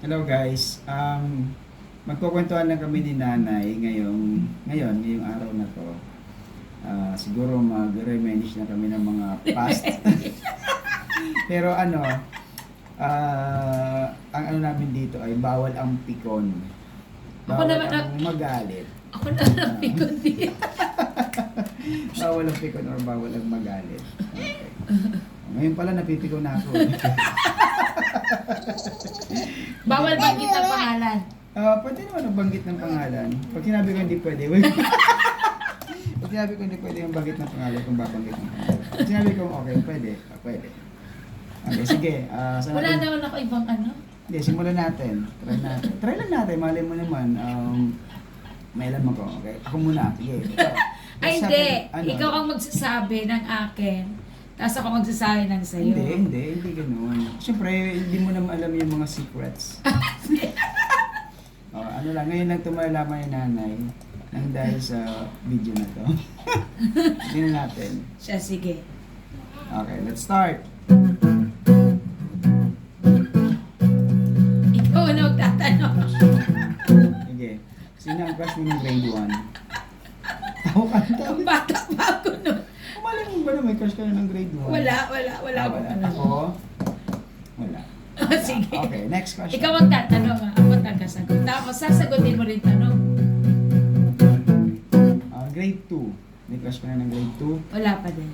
Hello guys. Um, magkukwentuhan lang kami ni nanay ngayong, ngayon, ngayong araw na to. Ah, siguro mag-reminisce na kami ng mga past. Pero ano, ah, ang ano namin dito ay bawal ang pikon. Ako Bawal naman ang magalit. Ako na lang pikon din. bawal ang pikon or bawal ang magalit. Okay. Ngayon pala napipikon na ako. Bawal banggit ang pangalan. Ah, pwede naman ang banggit ng pangalan. Pag sinabi ko hindi pwede, wait. Pag sinabi ko hindi pwede yung banggit ng pangalan, kung babanggit ng pangalan. Pag sinabi ko okay, pwede, ah, pwede. Okay, sige. ah saan Wala natin- naman ako ibang ano. Hindi, simulan natin. Try natin. Try lang natin, malay mo naman. Um, may alam ako, okay? Ako muna, sige. Ikaw. Ay, Sabi- hindi. ano? Ikaw ang magsasabi ng akin. Tapos ako magsasabi ng sa'yo. Hindi, hindi, hindi ganun. Siyempre, hindi mo naman alam yung mga secrets. oh, ano lang, ngayon lang ito malalaman ni nanay nang dahil sa video na to. Tingnan natin. Siya, sige. Okay, let's start. Ikaw ang magtatanong. Sige. Sino ang crush mo ng grade 1? Tao ka. Ang bata pa ako nun. Kumalay mo ba na may crush ka na ng grade 1? Wala, wala, wala Ah, wala. Ako? Wala. sige. Okay, next question. Ikaw ang tatanong, ah. ako tagasagot. Tapos sasagutin mo rin tanong. Ah, grade 2. May crush ka na ng grade 2? Wala pa din.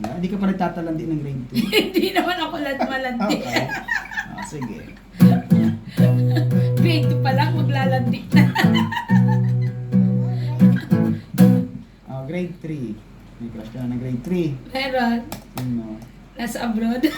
Wala. Hindi ka pa nagtatalandi ng grade 2? Hindi naman ako lat malandi. Okay. Ah, sige. Grade 2 pa lang, maglalandi na. Ah, grade 3. May crush ka na ng grade 3. Meron. Sino? Nasa abroad.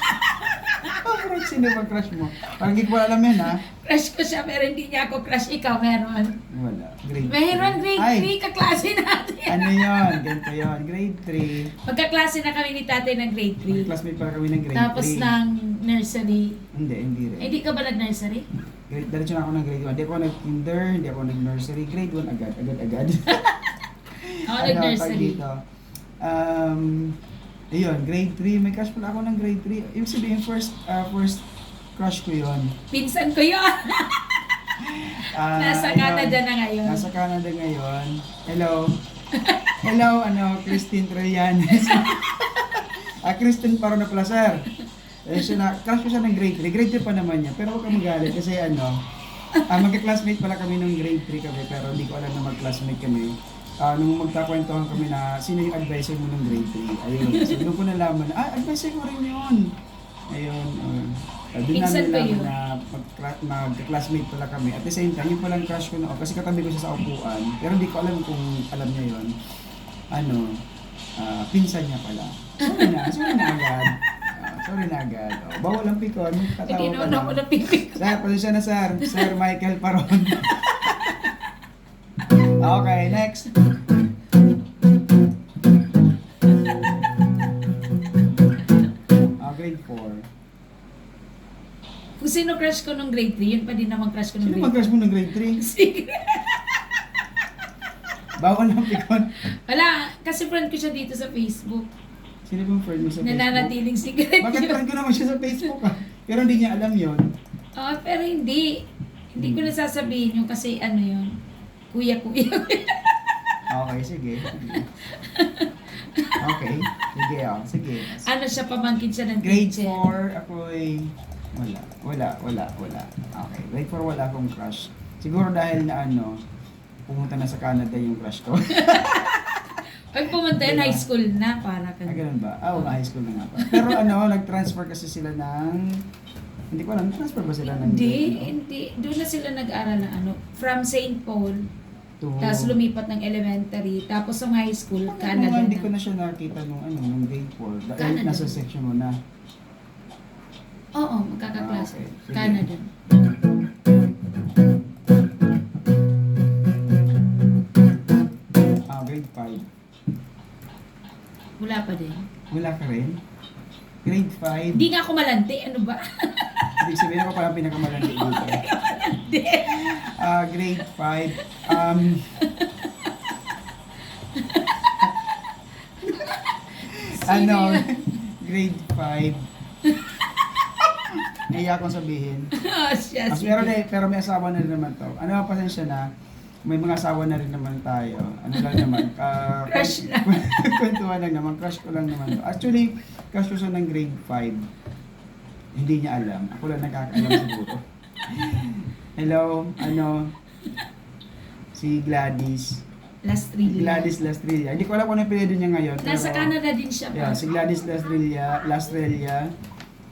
Crush, sino ba crush mo? Parang hindi ko alam yan, ha? crush ko siya, pero hindi niya ako crush. Ikaw, meron. Wala. Grade Meron, grade Ay, 3, kaklase natin. ano yun? Ganito yun. Grade 3. Magkaklase na kami ni tatay ng grade 3. Classmate pala kami ng grade 3. Tapos ng nursery. Hindi, hindi rin. Hindi ka ba nag-nursery? Grade, diretso na ako ng grade 1. Hindi ako nag-kinder, hindi ako nag-nursery. Grade 1 agad, agad, agad. Ako Ano, tawag nag-nursery. dito? Um, ayun, grade 3. May crush pala ako ng grade 3. Ibig sabihin, first, uh, first crush ko yun. Pinsan ko yun. Ah, Nasa ayun. Canada na ngayon. Nasa Canada ngayon. Hello. Hello, ano, Christine Trillanes. ah, Christine Paro na pala, sir. Eh, siya na, crush ko siya ng grade 3. Grade 3 pa naman niya. Pero huwag ka magalit kasi ano, ah, magka-classmate pala kami ng grade 3 kami, pero hindi ko alam na mag-classmate kami. Ah, nung magkakwentuhan kami na sino yung advisor mo ng grade 3. Ayun. So, doon ko nalaman na, ah, advisor ko rin yun. Ayun. Uh, doon namin nalaman na mag- mag-classmate pala kami. At the same time, yung palang crush ko noon, kasi katabi ko siya sa upuan, pero hindi ko alam kung alam niya yun. Ano, ah, pinsan niya pala. Sorry na, sorry na agad. Sorry na agad. Oh, bawal ang pikon, tatawa ka tinunan ko na. na pipi ko. Sir, pasensya na sir. Sir Michael Paron. okay, next. Ah, grade 4. Kung sino crush ko nung grade 3, yun pa din naman crush ko nung Sino grade mag-crush mo ng grade 3? 3. Sige. Bawal ang pikon. Wala, kasi friend ko siya dito sa Facebook. Sino bang friend mo sa Facebook? Nananatiling secret Bakit yun. friend ko naman siya sa Facebook ah? Pero hindi niya alam yon. Oo, pero hindi. Hindi ko nasasabihin yung kasi ano yun. Kuya-kuya. Okay, sige. sige. Okay, sige ah. Sige. ano siya, pamangkin siya ng Grade teacher. 4, ako'y... Wala, wala, wala, wala. Okay, grade 4 wala akong crush. Siguro dahil na ano, pumunta na sa Canada yung crush ko. Pag pumunta yun, high school na, para ka. ah, ganun ba? Ah, oo, high school na nga pa. Pero ano, nag-transfer kasi sila ng... Hindi ko alam, transfer ba sila ng... Hindi, hindi. Doon na sila nag-aral na ano, from St. Paul, to- tapos lumipat ng elementary, tapos sa high school, Bakit Canada nga hindi na. ko na siya nakita nung ano, nung grade 4. Dahil Canada. nasa section mo na. Oo, magkakaklase. Ah, okay. Canada. Ah, grade 5. Wala pa din. Wala ka rin? Grade 5. Hindi nga ako malandi, ano ba? Ibig sabihin ako parang pinakamalandi dito. Hindi. Ah, grade 5. Um, ano, grade 5. nahiya akong sabihin. Oh, sige. meron eh, pero may asawa na rin naman to. Ano pasensya na, may mga asawa na rin naman tayo. Ano lang naman, uh, Crush lang. kwentuhan lang naman, crush ko lang naman to. Actually, crush ko siya ng grade 5. Hindi niya alam. Ako lang nakakaalam siguro. Hello, ano, si Gladys. Last three Gladys Lastrilla. Hindi ko alam kung ano pinili niya ngayon. Nasa pero- Canada din siya Yeah, si Gladys Lastrilla, Lastrilla.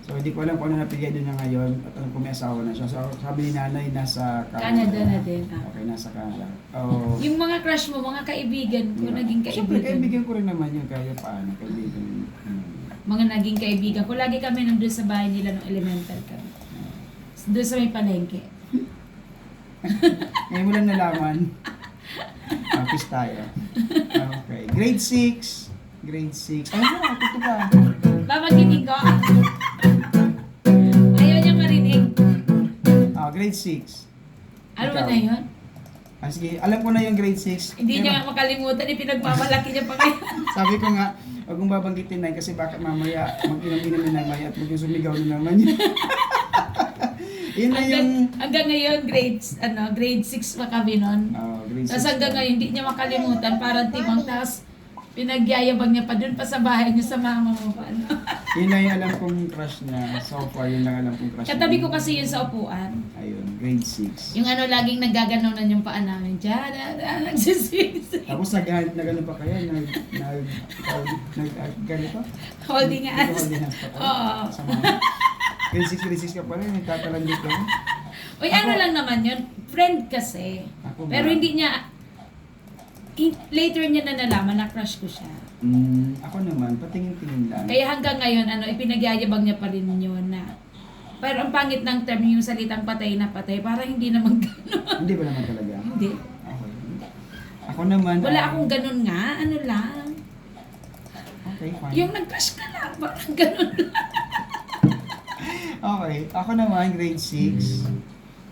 So, hindi ko alam kung ano napilihan niya ngayon at alam kung may asawa na siya. So, sabi ni nanay, nasa Canada. Canada na din. ah. Okay, nasa Canada. Oh. Yung mga crush mo, mga kaibigan ko, Yeah. naging Siyempre, kaibigan. kaibigan ko rin naman yun. Kaya paano, kaibigan. Hmm. Mga naging kaibigan ko. Lagi kami nandun sa bahay nila nung elemental kami. Doon sa may palengke. Ngayon mo lang nalaman. Office tayo. Okay. Grade 6. Grade 6. Ay, na, tuto ka. Babanggitin ko. Ayaw niya marinig. Ah, grade 6. Ano ba na yun? Ah, sige, alam ko na yung grade 6. Hindi niya nga makalimutan. Ipinagmamalaki niya pa ngayon. Sabi ko nga, huwag mong babanggitin na kasi baka mamaya mag-inom-inom na naman at maging sumigaw na naman yun. Na yung... Hanggang, hanggang ngayon, grades, ano, grade 6 pa kami nun. Oh, grade 6. Tapos hanggang ngayon, hindi niya makalimutan. Parang timang. Tapos pinagyayabang niya pa dun pa sa bahay niya sa mama mo pa. Ano? Yun na yung alam kong crush niya. So far, yun lang alam kong crush Katabi ko kasi yun sa upuan. Ayun, grade 6. Yung ano, laging naggaganunan yung paa namin. Diyan, da, nagsisiksik. Tapos nag na gano'n pa kayo? Nag... Nag... Nag... nag ganito? Holding hands. Holding hands pa? Oo. Sa mga... Grade 6, grade 6 ka ka. Uy, ano lang naman yun. Friend kasi. Ako ba? Pero hindi niya, later niya na nalaman na crush ko siya. Mm, ako naman, patingin-tingin lang. Kaya hanggang ngayon, ano, ipinagyayabang niya pa rin yun na pero ang pangit ng term yung salitang patay na patay, parang hindi naman gano'n. Hindi ba naman talaga? hindi. Okay. Ako naman... Wala ah, akong ganun nga, ano lang. Okay, fine. Yung nag-crush ka lang, parang ganun lang. Okay, ako naman, grade 6.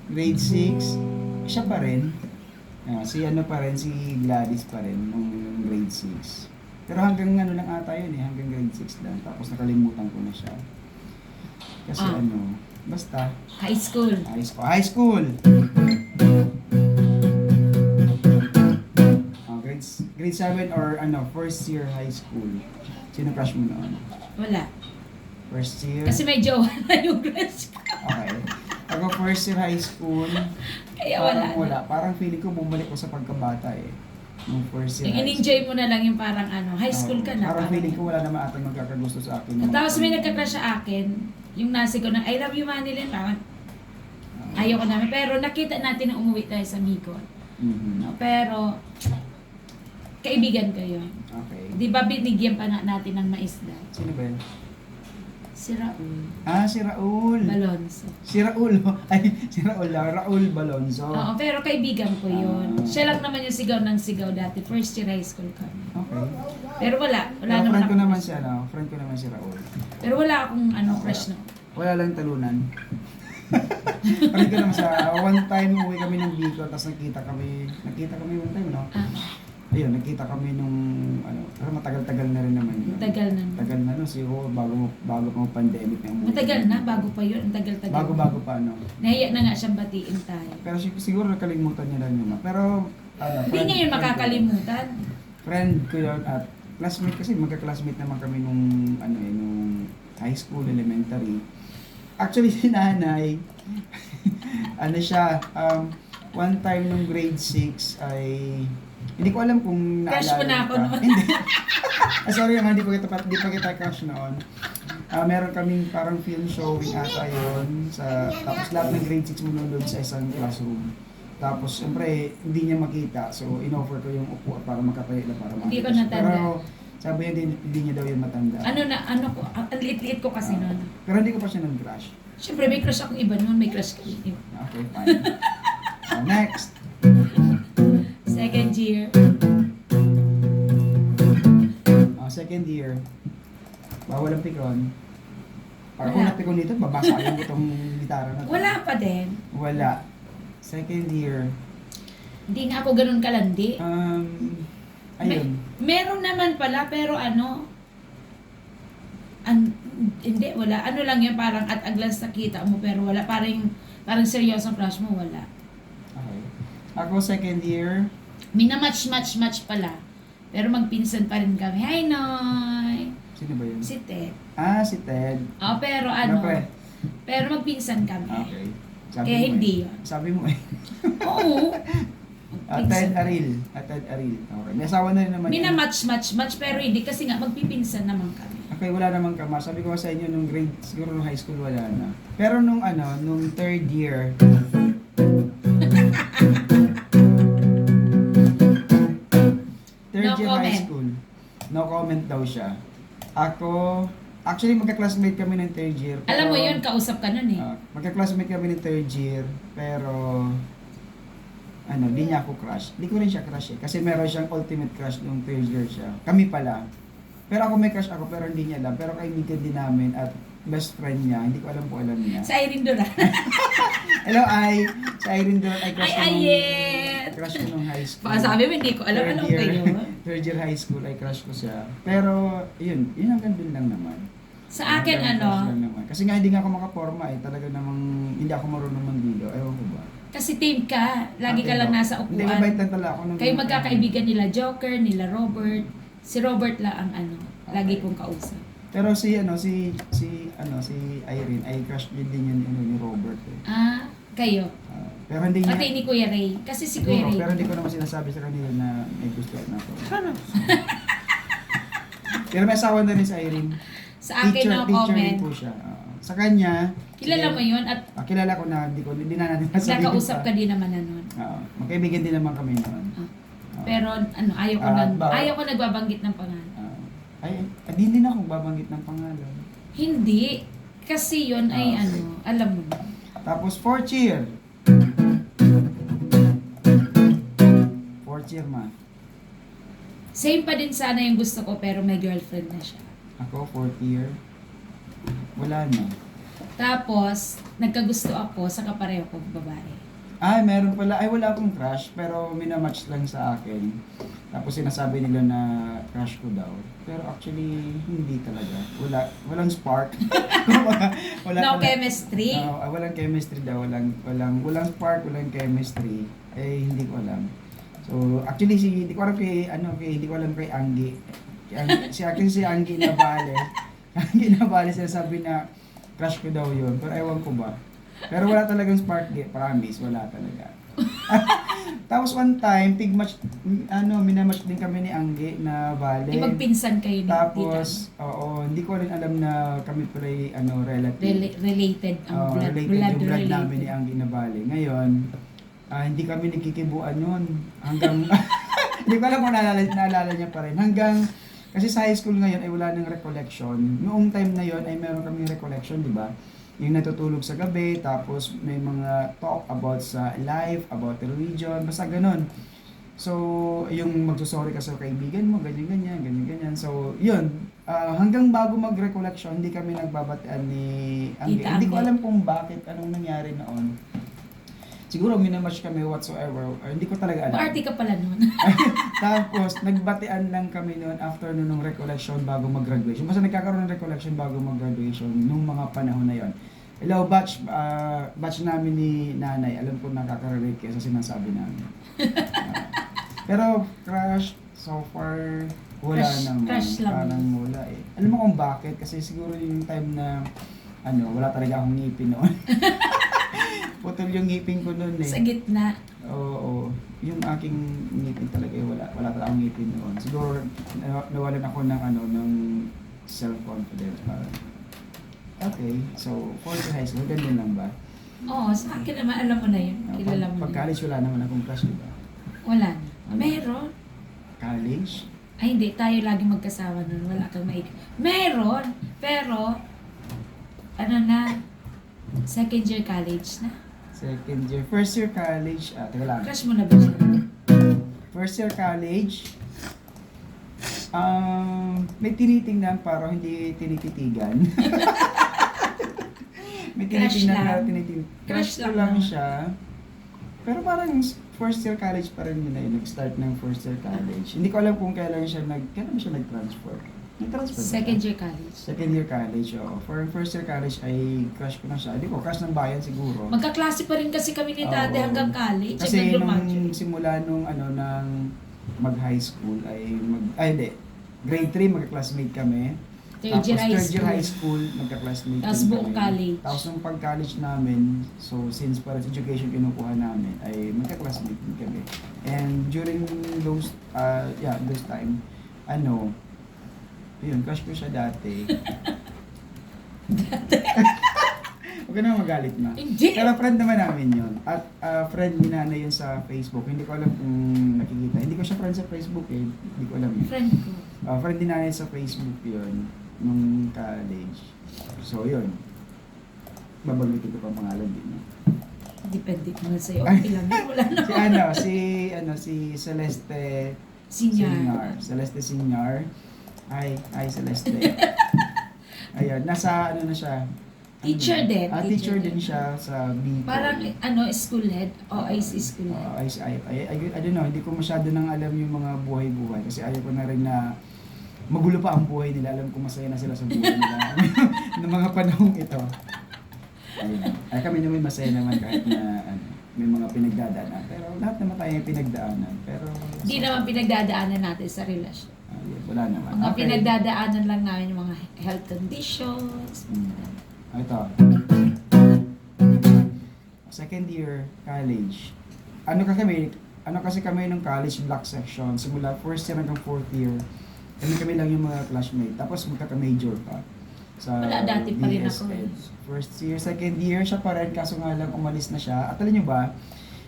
Grade 6, siya pa rin. Ah, si ano pa rin, si Gladys pa rin, nung grade 6. Pero hanggang ano lang ata yun eh, hanggang grade 6 lang. Tapos nakalimutan ko na siya. Kasi Ah. ano, basta, High school. high school. High school! Oh, grade, grade 7 or ano, first year high school. Sino crush mo noon? Wala. First year? Kasi may jowa na yung crush ko. Okay. Ako first year high school, Kaya wala. parang wala. Parang feeling ko bumalik ko sa pagkabata eh. Nung first year Yung high in-enjoy mo na lang yung parang ano, high school ka na. Parang feeling ko wala naman ata magkakagusto sa akin. At tapos may nagka-crush sa akin, yung nasi ko na, I love you Manilyn, parang ayaw ko namin. Pero nakita natin na umuwi tayo sa Micon. Mhm. No? Pero, kaibigan yun. Okay. Di ba binigyan pa na natin ng maisda? Sino ba yun? Si Raul Ah, si Raul. Balonso. Si Raul. Ay, si Raul lang. Raul Balonzo. Oo, pero kaibigan ko yun. Ah. Siya lang naman yung sigaw ng sigaw dati. First year high school kami. Okay. Pero wala. Wala Pero naman friend ko naman siya, no? Friend ko naman si Raul. Pero wala akong ano, crush na. Wala lang talunan. friend ko naman siya. One time, uwi kami ng Bicol, tapos nakita kami, nakita kami one time, no? Ah, Ayun, nakita kami nung, ano, pero matagal-tagal na rin naman yun. Tagal na. Tagal na, no? Siguro bago, bago mo pandemic na umuwi. Matagal na, bago pa yun. Ang tagal-tagal. Bago-bago pa, no? Nahiya na nga siyang batiin tayo. Pero sig- siguro nakalimutan niya lang yun, no? Pero, ano, Hindi niya yun friend ko- makakalimutan. Friend ko yun at classmate kasi magka-classmate naman kami nung, ano eh, nung high school, elementary. Actually, si nanay, ano siya, um, one time nung grade 6 ay, hindi ko alam kung Crush mo na ako ka. noon. Hindi. ah, sorry naman, hindi pa kita, hindi pa kita crush noon. Ah, meron kaming parang film showing ata yun. Sa, tapos lahat ng grade 6 manunod sa isang classroom. Tapos, siyempre, hindi niya makita. So, in-offer ko yung upuan para makatayo na para Hindi makita ko siya. natanda. Pero, sabi niya, hindi, hindi niya daw yun matanda. Ano na, ano ko, ang liit-liit ko kasi noon. Pero hindi ko pa siya nag-crush. Siyempre, may crush akong iba noon. May crush ka. Okay, fine. so, next. Year. Bawal ang pikon. Para kung Wala. napikon dito, babasagin ko itong gitara na to. Wala pa din. Wala. Second year. Hindi nga ako ganun kalandi. Um, ayun. Meron naman pala, pero ano, An, hindi, wala. Ano lang yun, parang at aglas nakita mo, pero wala. Parang, parang seryosong crush mo, wala. Okay. Ako second year, Minamatch-match-match pala. Pero magpinsan pa rin kami. Hi, Noy! sino ba yun? Si Ted. Ah, si Ted. Oh, pero ano, Napre. pero magpinsan kami. Okay. Sabi Kaya mo hindi eh. yun. Sabi mo eh. Oo. Ah, Ted Aril. Ah, Ted Aril. Okay. May asawa na rin naman. yun. Minamatch-match-match, pero hindi kasi nga magpipinsan naman kami. Okay, wala namang kama. Sabi ko sa inyo nung grade, siguro nung high school wala na. Pero nung ano, nung third year, no comment daw siya. Ako, actually magka-classmate kami ng third year. Alam mo pero- yun, kausap ka nun eh. Ah, magka-classmate kami ng third year, pero ano, di niya ako crush. Di ko rin siya crush eh. Kasi meron siyang ultimate crush nung third year siya. Kami pala. Pero ako may crush ako, pero hindi niya alam. Pero kaibigan din namin at best friend niya. Hindi ko alam kung alam niya. Sa Irene Duran. Hello, ay. Sa Irene Duran, ay crush Ay, ko ay, nung, yes. crush ko nung high school. Baka sabi mo, hindi ko alam. Ko yun. Third year high school, ay crush ko siya. Pero, yun, yun hanggang dun lang naman. Sa akin, Hanggang ano, lang naman. Kasi nga hindi nga ako makaporma eh. Talaga namang hindi ako marunong mandido. Ewan ko ba. kasi team ka. Lagi ka Okay lang nasa Hindi, mabait upuan. lang talaga ako. Nung Kayo magkakaibigan nila Joker, nila Robert. Si Robert lang ang ano, lagi kong kausap. Pero si ano si si ano si Irene ay crush din din yun ano, ni Robert eh. Ah, kayo. Ah, pero hindi niya Pati ni Kuya Ray. Kasi si Kuya Ray. pero hindi ko naman sinasabi sa kanila na may gusto na ako. pero may asawa na rin si Irene. Sa akin teacher, no teacher comment. po siya. Ah, sa kanya, Kilala mo yun at Ah, kilala ko na, hindi ko hindi na natin nasabihin nakausap ka din naman na nun. Oo. magkaibigan din naman kami noon. Ah. Ah, Pero ano, ayaw ko Ah, nag, ba- ayaw ko nagbabanggit ng pangalan. ah, ay, ay, hindi din ako babanggit ng pangalan. Hindi. Kasi yun ay Ah. ano, alam mo na. Tapos fourth year. Ma. Same pa din sana yung gusto ko pero may girlfriend na siya. Ako, fourth year. Wala na. Tapos, nagkagusto ako sa kapareho kong babae. Ay, meron pala. Ay, wala akong crush, pero minamatch lang sa akin. Tapos sinasabi nila na crush ko daw. Pero actually, hindi talaga. Wala, walang spark. wala, wala no talaga. chemistry. Ah, walang chemistry daw, walang walang walang spark, walang chemistry. Eh hindi ko alam. So, actually si hindi ko alam kay ano kay hindi ko alam kay Anggi. Kay Anggi- si akin si Anggi na bale. Anggi na bale sinasabi na crush ko daw 'yun, pero ewan ko ba. Pero wala talagang spark, di, promise, wala talaga. Tapos one time, tig match, ano, minamatch din kami ni Anggi na bale. Di magpinsan kayo ni Tapos, oo, hindi ko rin alam na kami pala ano, relative. Rela- related ang Oo, blood, related blood yung blood related. namin ni Anggi Nabali. Ngayon, ah, hindi kami nagkikibuan yun. Hanggang, hindi ko alam kung naalala, naalala niya pa rin. Hanggang, kasi sa high school ngayon ay wala nang recollection. Noong time na yon ay meron kaming recollection, di ba? Yung natutulog sa gabi, tapos may mga talk about sa life, about the religion, basta ganun. So, yung magsusorry ka sa kaibigan mo, ganyan-ganyan, ganyan-ganyan. So, yun. Ah, hanggang bago mag-recollection, hindi kami nagbabatian ni Angge. Hindi ko alam kung bakit, anong nangyari noon. Siguro minamatch kami whatsoever. or hindi ko talaga alam. Party ka pala nun. Tapos, nagbatian lang kami noon after noon ng recollection bago mag-graduation. Basta nagkakaroon ng recollection bago mag-graduation nung mga panahon na yon. Hello, batch, ah, batch namin ni nanay. Alam ko nakaka-relate kayo sa sinasabi namin. Ah, pero, crush, so far, wala Crush- naman. crush lang. Parang wala eh. Alam mo kung bakit? Kasi siguro yung time na, ano, wala talaga akong ngipin noon. Putol yung ngipin ko noon eh. sa gitna. Oo, yung aking ngipin talaga eh, wala wala talaga akong ngipin noon. Siguro na- nawalan ako ng ano ng self-confidence parang. Okay, so fourth year high school, ganyan lang ba? Oo, sa akin naman alam mo na yun. Uh, Kilala mo pag na. college wala naman akong crush, di ba? Wala na. Meron. College? Ay hindi, tayo lagi magkasama nun. Wala kang maik. Meron! Pero, ano na, second year college na. Second year. First year college, ah, teka lang. Crush mo na ba siya? First year college, um, may tinitingnan pero hindi tinititigan. may Crush tinitingnan lang. pero tinitingnan. Crush Crush lang lang siya. Pero parang first year college pa rin yun na yun. Nag-start ng first year college. Hindi ko alam kung kailan siya nag, kailan siya nag-transfer. Nag-transfer ba Second siya? year college. Second year college, oo. For first year college ay crush ko na siya. Hindi ko, crush ng bayan siguro. Magkaklase pa rin kasi kami ni Dade Oo. hanggang college. Kasi hanggang nung graduate. simula nung ano ng mag-high school ay mag ay hindi. Grade 3 magka-classmate kami. Third year high third year school. high school magka-classmate Tapos din buong college. Tapos nung pag-college namin, so since para sa education kinukuha namin ay magka-classmate din kami. And during those uh, yeah, those time, ano, yun, crush ko siya dati. Huwag ka na magalit na. Hindi. Pero friend naman namin yun. At uh, friend ni nanay yun sa Facebook. Hindi ko alam kung nakikita. Hindi ko siya friend sa Facebook eh. Hindi ko alam yun. Friend ko. Uh, friend ni nanay sa Facebook yun. Nung college. So yun. Babanggitin ko pa ang pangalan din. No? Depende naman sa'yo. Okay lang. yun. Wala na. Si ano, si ano si Celeste Senior. Sinyar. Celeste Sinyar. Hi, hi Celeste. Ayun, nasa ano na siya. Teacher din, Ah, teacher teacher din siya sa Bicol. Parang ano, school head. O IC school head. Uh, I, I, I, I, I don't know, hindi ko masyado nang alam yung mga buhay-buhay kasi ayaw ko na rin na magulo pa ang buhay nila. Alam ko masaya na sila sa buhay nila ng mga panahong ito. Ayun. Ay kami naman masaya naman kahit na ano, may mga pinagdadaanan. Pero lahat naman tayo pinagdaanan. Pero Hindi naman pinagdadaanan natin sa relasyon. Wala naman. Mga Okay. pinagdadaanan lang namin yung mga health conditions. Mm. Ah, Ito. Second year college. Ano kasi kami, ano kasi kami nung college block section, simula first year hanggang fourth year. Kami kami lang yung mga classmate. Tapos magkaka-major pa. Sa Wala, dati pa rin ako. DSED. First year, second year siya pa rin, kaso nga lang umalis na siya. At alam niyo ba,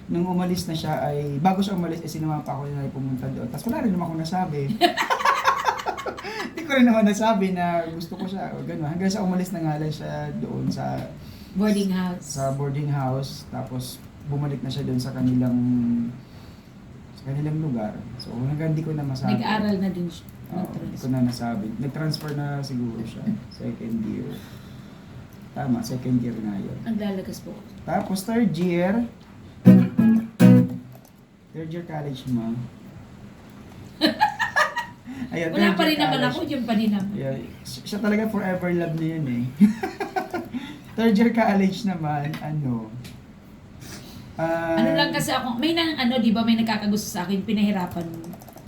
nung umalis na siya ay, bago siya umalis, eh sinama pa ako na pumunta doon. Tapos wala rin naman ako nasabi. Hindi ko rin naman nasabi na gusto ko siya o gano'n. Hanggang sa umalis na nga lang siya doon sa Boarding house. sa boarding house. Tapos bumalik na siya doon sa kanilang sa kanilang lugar. So hanggang di ko na masabi. Nag-aral na din siya. Oo, hindi ko na nasabi. Nag-transfer na siguro siya. Second year. Tama, second year na yun. Naglalagas po. Tapos third year, third year college mo. Ayun, Wala pa rin naman ako, yun pa rin naman. Yeah, si- siya talaga forever love na yun eh. Third year college naman, ano, ah, Ano lang kasi ako, may nang ano, di ba may nagkakagusto sa akin, pinahirapan mo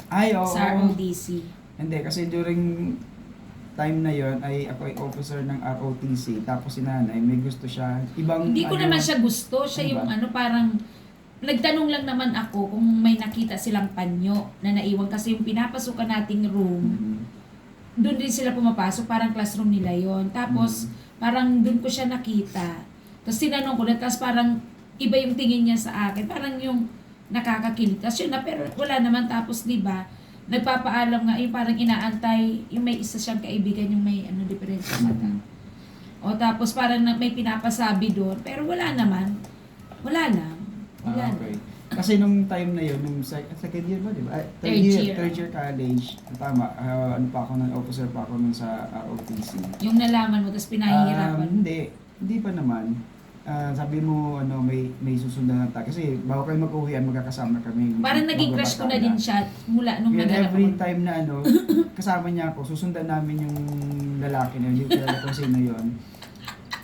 ay, oo. sa RODC. Hindi, kasi during time na yon ay ako ay officer ng ROTC, tapos si nanay, may gusto siya, ibang, Hindi ko ano, naman siya gusto. Siya Ano yung ba? ano, parang, nagtanong lang naman ako kung may nakita silang panyo na naiwan kasi yung pinapasukan nating room, Mhm. doon din sila pumapasok, parang classroom nila yon Tapos, Mhm. parang doon ko siya nakita. Tapos tinanong ko na, tapos parang iba yung tingin niya sa akin. Parang yung nakakakilig. Tapos yun na, pero wala naman. Tapos, di ba, nagpapaalam nga, yung parang inaantay, yung may isa siyang kaibigan, yung may ano, diferensya mata. Mhm. O tapos parang may pinapasabi doon, pero wala naman. Wala lang. Ah, okay. Kasi nung time na yun, nung sec- second year ba, di ba? Ay, third, year. Third year college. Tama, ah, ano pa ako ng officer pa ako nun sa ROTC. Yung nalaman mo, tapos pinahihirapan. Um, hindi. Hindi pa naman. Ah, sabi mo, ano, may may susundan na tayo. Kasi bago kayo mag-uwian, magkakasama kami. parang naging crush ko na magbabata din siya mula nung Yun, naganap every ako. time na ano, kasama niya ako, susundan namin yung lalaki na yun, hindi ko kilala kung sino yun.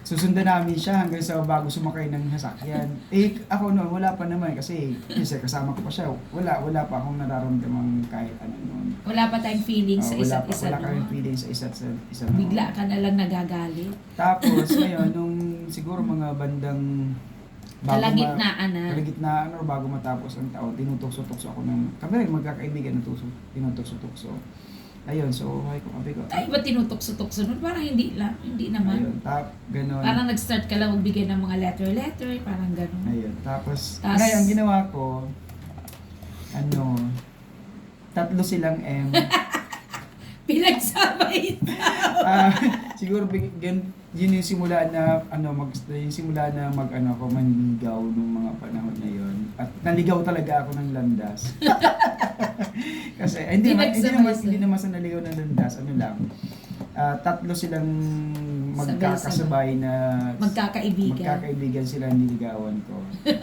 Susundan namin siya hanggang sa bago sumakay ng sasakyan. Eh, ako noon, wala pa naman kasi, kasi kasama ko pa siya. Wala, wala pa akong nararamdaman kahit ano noon. Wala pa tayong feelings sa Ah, wala isa't pa, isa. wala no? kaming feeling sa isa't sa isa noon. Bigla ka na lang nagagalit. Tapos, ngayon, nung siguro mga bandang Kalagitnaan na. kalagitnaan or bago matapos ang taon, tinutokso-tukso ako ng, kami rin magkakaibigan na tukso, tinutokso-tukso. Ayun, so, ay ko, sabi ko, Tayo ba tinutokso-tukso nun? Parang hindi lang. Hindi naman. ayun, tap, ganon. Parang nag-start ka lang magbigay ng mga letter-letter. Parang gano'n. Ayun, tapos, Tas- ngayon, ang ginawa ko, ano, tatlo silang M. Pinagsabay. Ah, siguro bigyan yun yung simula na ano mag yung simula na mag ano ako manligaw nung mga panahon na yon at naligaw talaga ako ng landas. Kasi hindi naman hindi naman hindi naman sa naligaw ng landas ano lang. Ah, tatlo silang magkakasabay na Magkakaibigan. magkakaibigan sila niligawan ko.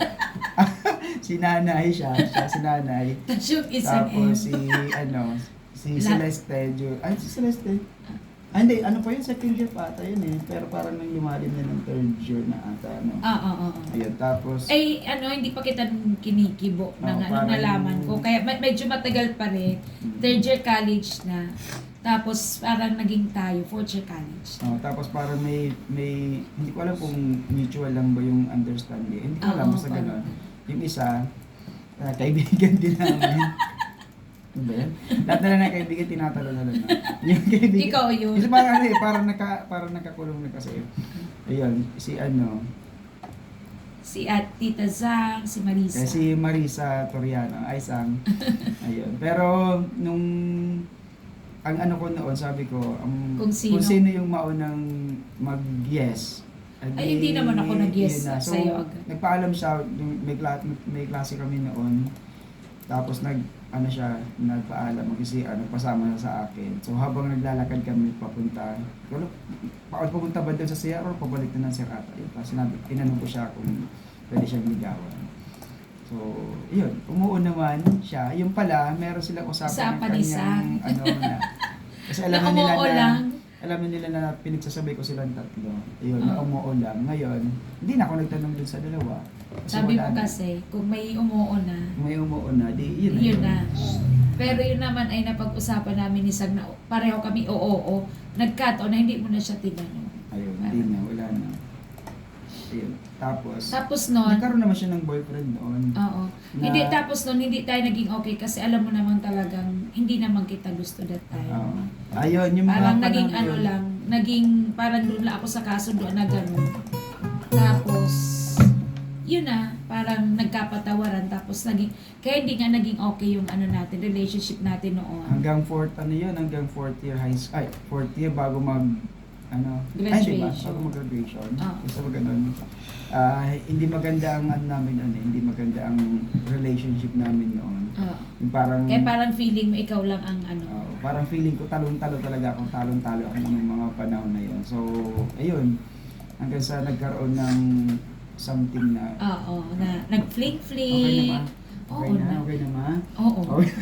Si nanay siya siya si nanay. Tapos si ano Si Celeste, ay si Celeste. Ah, hindi, ano pa yun, second year pa ata yun eh. Pero parang nang lumalim na ng third year na ata, ano. Oo, oo, oo. Ayun, tapos, Eh, ano, hindi pa kita kinikibo ng Oo, ano, parang- nalaman ko. Kaya me- medyo matagal pa rin. mm. Third year college na. Tapos parang naging tayo, fourth year college. Oh, tapos parang may, may, hindi ko alam kung mutual lang ba yung understanding. Hindi ko alam, Oo, basta parang- gano'n. Yung isa, ah, kaibigan din namin. Ano ba yan? Lahat na lang ng kaibigan tinatalo na lang. Yung kaibigan, Ikaw yun. Kasi parang ano eh, parang, naka, parang nakakulong na kasi. Ayun, si ano, Si at Tita Zang, si Marisa. eh, si Marisa Toriano, ay sang. Ayun. Pero nung ang ano ko noon, sabi ko, ang, Kung sino. yung maunang mag-yes. edi Ay, hindi naman ako nag-yes yun na. So, sa'yo agad. nagpaalam siya, may, kla- may klase kami noon. Tapos nag, ano siya, nagpaalam, kasi ano, pasama siya sa akin. So habang naglalakad kami papunta, wala, pa, papunta ba doon sa CR or pabalik na ng CR ata? Yun, tapos sinabi, tinanong ko siya kung pwede siyang ligawan. So, yun, umuo naman siya. Yung pala, meron silang usapan Usapan ni Sam. ano na, kasi alam Na na nila na, lang. alam na nila na pinagsasabay ko silang tatlo. Ayun, na Oo. umuo lang. Ngayon, hindi na ako nagtanong dun sa dalawa. Sabi mo na. kasi, kung may umuo na, May umuo na, di yun, yun na. Pero yun naman ay napag-usapan namin ni Sag na pareho kami oo, oo. Nagkataon na hindi mo na siya tinanong. Ayun, hindi na, wala na. Ayun, tapos, Tapos nun, nagkaroon naman siya ng boyfriend noon. oo. Na- Hindi, tapos nun, hindi tayo naging okay kasi alam mo naman talagang hindi naman kita gusto that time. Oo. ayun, yung mga Parang naging panahon ano yun. lang, naging parang doon lang ako sa kasunduan na gano'n. Tapos naging, kaya hindi nga naging okay yung ano natin, relationship natin noon. Hanggang fourth, ano yun, hanggang fourth year high school, ay, fourth year bago mag, ano, Graduation. Ay, diba? Bago mag-graduation. Oo. Gusto mo ganun. Ah, hindi maganda ang ano namin eh, hindi maganda ang relationship namin noon. Oo. Yung parang, Kaya parang feeling mo ikaw lang ang ano. Oo, parang feeling ko talon-talo talaga ako, talon-talo ako ng mga panahon na yun. So, ayun, hanggang sa nagkaroon ng something na, Oo, na nag-fling-fling. okay naman, okay Oo na, na. okay naman. Oo. Okay.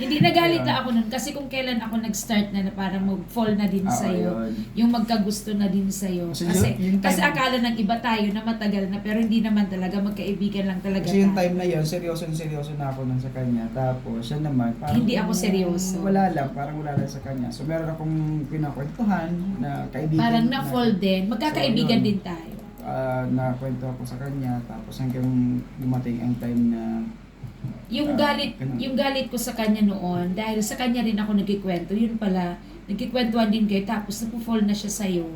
Hindi nagalit na ako nun kasi kung kailan ako nag-start na na parang mag-fall na din Oo, sa'yo. yun. Yung magkagusto na din sa'yo. Kasi Kasi, yun- yung kasi time- akala ng iba tayo na matagal na pero hindi naman talaga magkaibigan lang talaga Kasi yung tayo. time na yun, seryoso seryoso na ako nun sa kanya. Tapos, siya naman, parang... Hindi ako seryoso. Wala lang, parang wala lang sa kanya. So, meron akong pinakwentuhan na kaibigan. Parang na-fall din. Magkakaibigan So, yun. din tayo. Ah, nakwento ako sa kanya. Tapos hanggang dumating ang time na Yung Ah, galit, ganun. yung galit ko sa kanya noon, dahil sa kanya rin ako nagkikwento, yun pala, nagkikwentuhan din kayo, tapos napo-fall na siya sa'yo.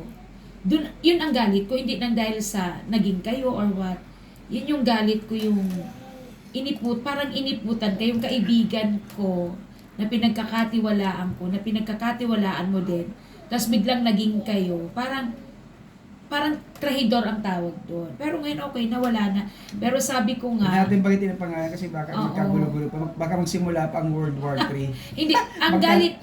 Dun, yun ang galit ko, hindi nang dahil sa naging kayo or what. Yun yung galit ko yung iniput, parang iniputan kayong kaibigan ko na pinagkakatiwalaan ko, na pinagkakatiwalaan mo din. Tapos biglang naging kayo, parang parang trahidor ang tawag doon. Pero ngayon okay na wala na. Pero sabi ko Hindi nga, natin bagitin ang pangalan kasi baka Oo. magkagulo-gulo pa. Baka magsimula pa ang World War III. hindi, ang Magka- galit,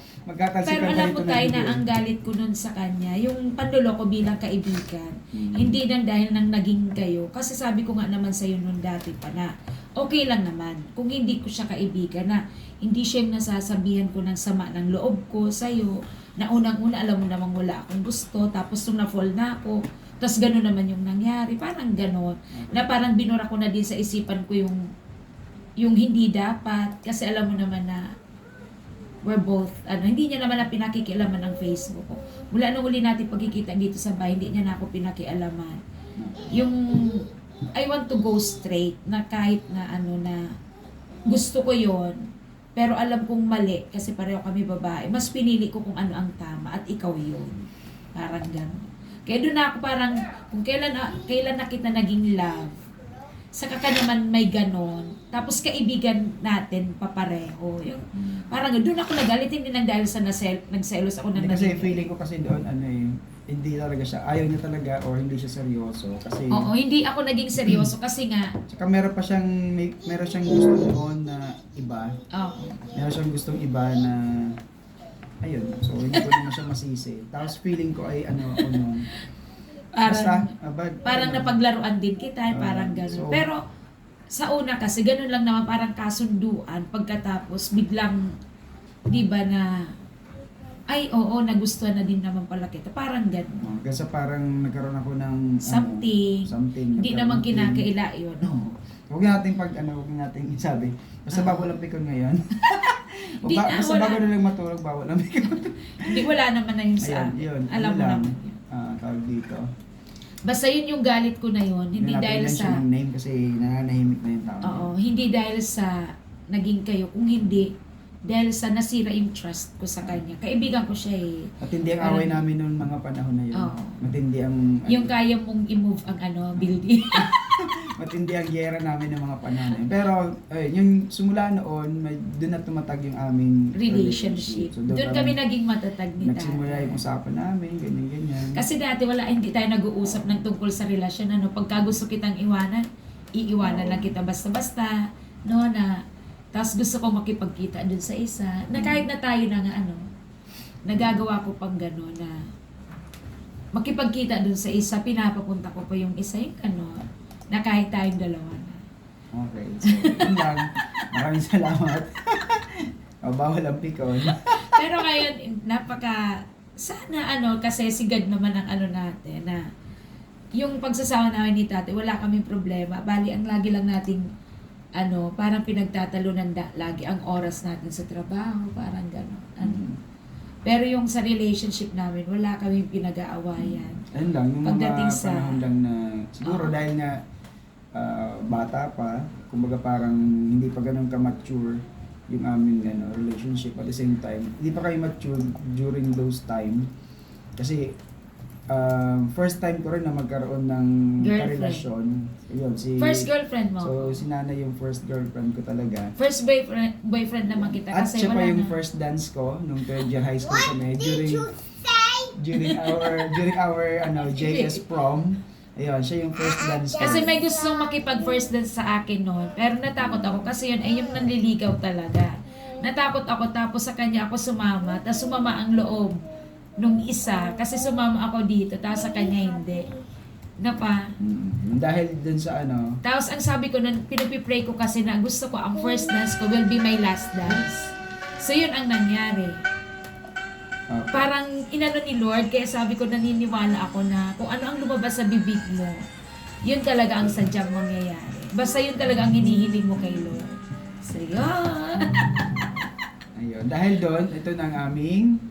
pero alam mo tayo na dugo. ang galit ko nun sa kanya, yung panluloko bilang kaibigan, Hmm. hindi nang dahil nang naging kayo. Kasi sabi ko nga naman sa'yo nun dati pa na, okay lang naman. Kung hindi ko siya kaibigan na, hindi siya yung nasasabihan ko ng sama ng loob ko sa'yo, na unang-una alam mo namang wala akong gusto, tapos nung na-fall na ako, tapos gano'n naman yung nangyari. Parang gano'n. Na parang binura ko na din sa isipan ko yung yung hindi dapat. Kasi alam mo naman na we're both, ano, hindi niya naman na pinakikialaman ng Facebook ko. Mula nung uli natin pagkikita dito sa bahay, hindi niya na ako pinakialaman. Yung, I want to go straight, na kahit na ano na, gusto ko yon pero alam kong mali, kasi pareho kami babae, mas pinili ko kung ano ang tama, at ikaw yun. Parang gano'n. Kaya doon ako parang, kung kailan, na- kailan na kita naging love, saka ka naman may ganon. Tapos kaibigan natin papareho. Yung, parang doon ako nagalit, hindi nang dahil sa nasel, nagselos ako ng kasi feeling ko kasi doon, ano eh, hindi talaga siya, ayaw niya talaga or hindi siya seryoso. Kasi, Oo, hindi ako naging seryoso kasi nga, tsaka meron pa siyang, may, meron siyang gusto noon na iba. oh, Meron siyang gustong iba na, ayun, so hindi ko naman siya masisi. Tapos feeling ko ay ano ako noon. Basta, parang, ah, bad, parang ano, napaglaruan din kita, Ah, parang gano'n. so- Pero, sa una kasi, ganun lang naman, parang kasunduan, pagkatapos, biglang, di ba na, ay oo, nagustuhan na din naman pala kita. Parang gano'n. Oh, kasi parang nagkaroon ako ng ano, Something. something. Hindi naman kinakaila yun. No. Huwag nating pag ano, huwag nating isabi. Basta Ah. bawal ang pikon ngayon. o ba, na, basta wala. bago na lang matulog, bawal ang pikon. Hindi, wala naman na yun sa Ayan, yun. Alam mo lang, naman ah, tawag dito. Basta yun yung galit ko na yun. Hindi Hindi dahil sa... ng name kasi nananahimik na yung tao. Oo, hindi dahil sa naging kayo. Kung hindi, dahil sa nasira yung trust ko sa kanya. Kaibigan ko siya eh. Matindi ang away Parang- namin noong mga panahon na yun. Oo. Matindi ang Yung kaya mong i-move ang ano, building. matindi ang giyera namin ng mga panahon. na yun. Pero ayun, yung simula noon, may doon na tumatag yung aming relationship. So, Doon kami naging matatag ni nagsimula tatay. yung usapan namin, ganyan ganyan. Kasi dati wala, hindi tayo nag-uusap ng tungkol sa relasyon. Ano, pagka gusto kitang iwanan, iiwanan lang kita basta-basta. No, na, tapos gusto ko makipagkita dun sa isa. Na kahit na tayo na nga, ano, nagagawa ko pang gano'n na makipagkita dun sa isa, pinapapunta ko pa yung isa yung ano, na kahit tayong dalawa na. Okay, so yun lang. Maraming salamat. o, bawal ang pikon. Pero ngayon, napaka, sana ano, kasi sigad naman ang ano natin na yung pagsasama namin ni tate, wala kaming problema. Bali, ang lagi lang nating, ano, parang pinagtatalunan da, lagi ang oras natin sa trabaho, parang gano'n. Ano. Pero yung sa relationship namin, wala kaming pinag-aawayan. Ayun lang, yung Pagdating mga sa- panahon lang na, siguro Oo. dahil nga ah, bata pa, kumbaga parang hindi pa ganun ka-mature yung aming ano, relationship at the same time. Hindi pa kayo mature during those time. Kasi um, first time ko rin na magkaroon ng Girlfriend. karelasyon. Yun, si, First girlfriend mo. So, si Nana yung first girlfriend ko talaga. First boyfriend, boyfriend naman kita At kasi siya pa wala yung na. first dance ko nung third year high school kami during during our during our ano JS prom. Ayun, siya yung first dance ko. Kasi may gustong makipag first dance sa akin noon. Pero natakot ako kasi yun ay yung nanliligaw talaga. Natakot ako tapos sa kanya ako sumama. Tapos sumama ang loob nung isa. Kasi sumama ako dito tapos sa kanya hindi. Na pa. Mm, dahil dun sa ano, Tapos ang sabi ko nun, pinipipray ko kasi na gusto ko ang first dance ko will be my last dance. So yun ang nangyari. uh, Parang inano ni Lord, kaya sabi ko naniniwala ako na kung ano ang lumabas sa bibig mo, yun talaga ang sadyang mangyayari. Basta yun talaga ang hinihiling mo kay Lord. So yun. ayun. Dahil doon, ito na ang aming